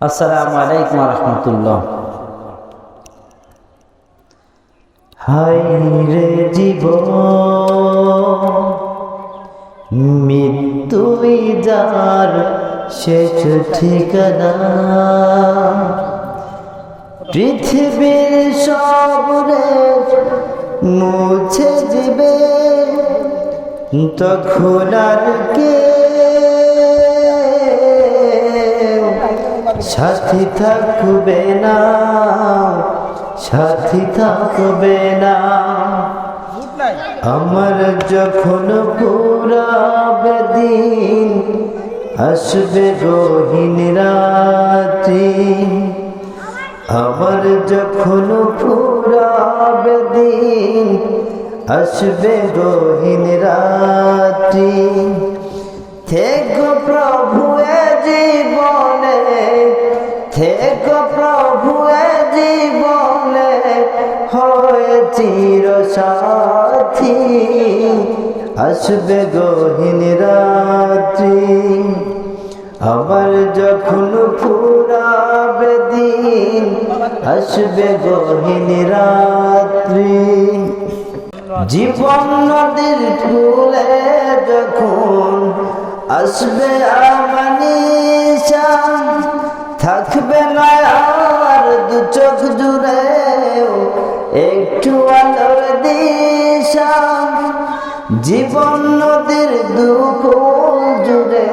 আসসালামু আলাইকুম রহমতুল্লাহ। হাই রে জীব মৃত্যুই যার শেষ ঠিকানা। পৃথিবীর সব রেখ মুছে দিবে, তখন আর কে সাথী থাকবে না সাথী থাকবে না। আমার যখন পুরাবে দিন আসবে গহীন রাত্রি। আমার যখন পুরাবে দিন আসবে গহীন রাত্রি। থেকো প্রভু জীবনে থেকো প্রভু জীবনে হয়ে চির সাথী আসবে গহীন রাত্রি আমার যখন ফুরাবে দিন, আসবে গহীন রাত্রি। জীবন নদীর ফুলে যখন আসবে থাকবে না আর দু চোখ জুড়ে। একটু আলোর দিশা, জীবন নদীর দুকুল জুড়ে।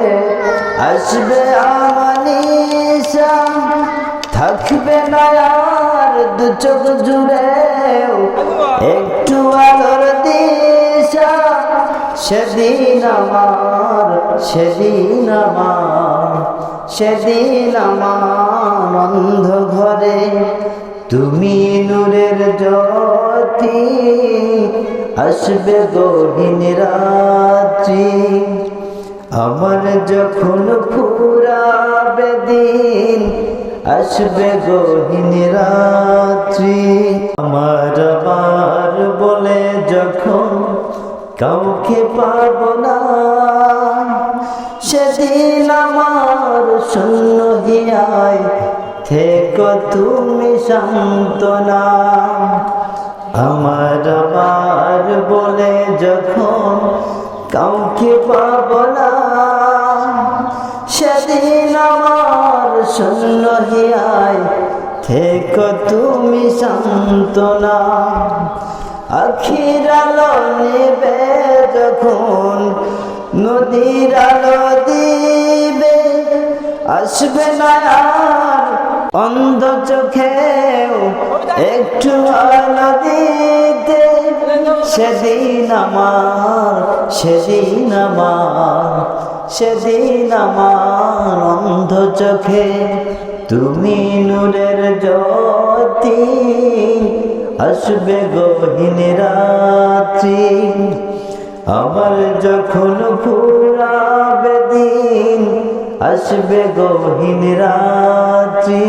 আসবে আমানিশা থাকবে না আর দু চোখ জুড়ে। একটু আলোর দিশা, সেদিন আমার সেদিন আমার। সেদিন আমার অন্ধ ঘরে তুমি নূরের জ্যোতি আসবে গহীন রাত্রি। আমার যখন ফুরাবে দিন আসবে গহীন রাত্রি। আমার আবার বলে যখন কাউকে পাব না, সেদিন থেকো তুমি সান্ত্বনা। আমার আবার বলে যখন কাউকে পাব না, সেদিন আমার শূন্য হিয়ায় থেকো তুমি সান্ত্বনা। আখির আলো নেবে যখন নদীর আলো দিবে, আসবে না আর অন্ধ চোখেও একটু আলো দিতে। সেদিন আমার সেদিন আমার সেদিন আমার অন্ধ চোখে তুমি নূরের জ্যোতি। আসবে গহীন রাত্রি, আমার যখন ফুরাবে দিন আসবে গহীন রাত্রি।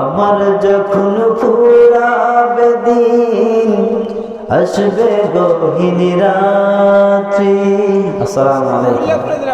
আমার যখন ফুরাবে দিন আসবে গহীন রাত্রি। আসসালামু আলাইকুম।